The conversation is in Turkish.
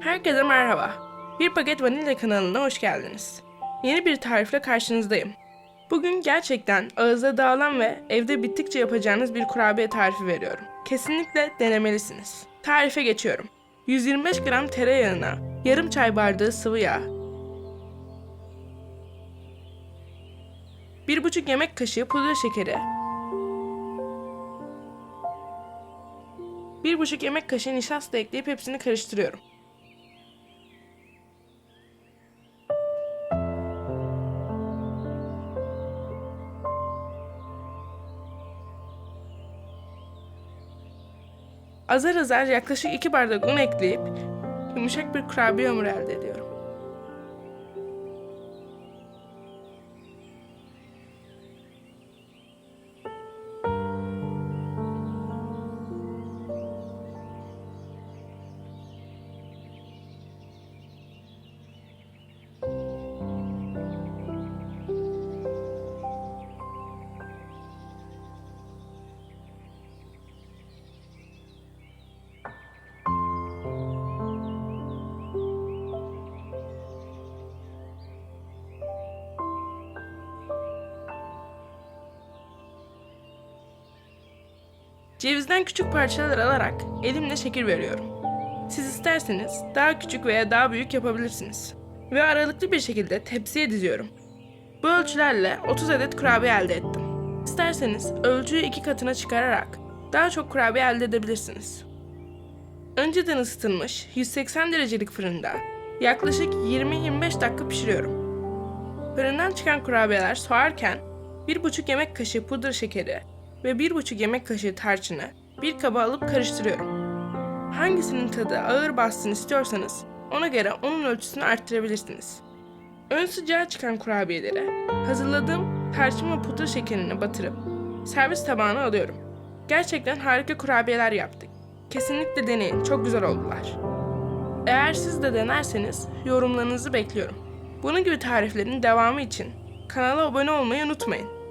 Herkese merhaba. Bir Paket Vanilya kanalına hoş geldiniz. Yeni bir tarifle karşınızdayım. Bugün gerçekten ağızda dağılan ve evde bittikçe yapacağınız bir kurabiye tarifi veriyorum. Kesinlikle denemelisiniz. Tarife geçiyorum. 125 gram tereyağına yarım çay bardağı sıvı yağ, 1,5 yemek kaşığı pudra şekeri, 1,5 yemek kaşığı nişasta ekleyip hepsini karıştırıyorum. Azar azar yaklaşık 2 bardak un ekleyip yumuşak bir kurabiye hamuru elde ediyorum. Cevizden küçük parçalar alarak elimle şekil veriyorum. Siz isterseniz daha küçük veya daha büyük yapabilirsiniz. Ve aralıklı bir şekilde tepsiye diziyorum. Bu ölçülerle 30 adet kurabiye elde ettim. İsterseniz ölçüyü iki katına çıkararak daha çok kurabiye elde edebilirsiniz. Önceden ısıtılmış 180 derecelik fırında yaklaşık 20-25 dakika pişiriyorum. Fırından çıkan kurabiyeler soğarken 1,5 yemek kaşığı pudra şekeri ve 1,5 yemek kaşığı tarçını bir kaba alıp karıştırıyorum. Hangisinin tadı ağır bassın istiyorsanız ona göre onun ölçüsünü arttırabilirsiniz. Ön sıcağa çıkan kurabiyeleri hazırladığım tarçın ve pudra şekerini batırıp servis tabağına alıyorum. Gerçekten harika kurabiyeler yaptık. Kesinlikle deneyin, çok güzel oldular. Eğer siz de denerseniz yorumlarınızı bekliyorum. Bunun gibi tariflerin devamı için kanala abone olmayı unutmayın.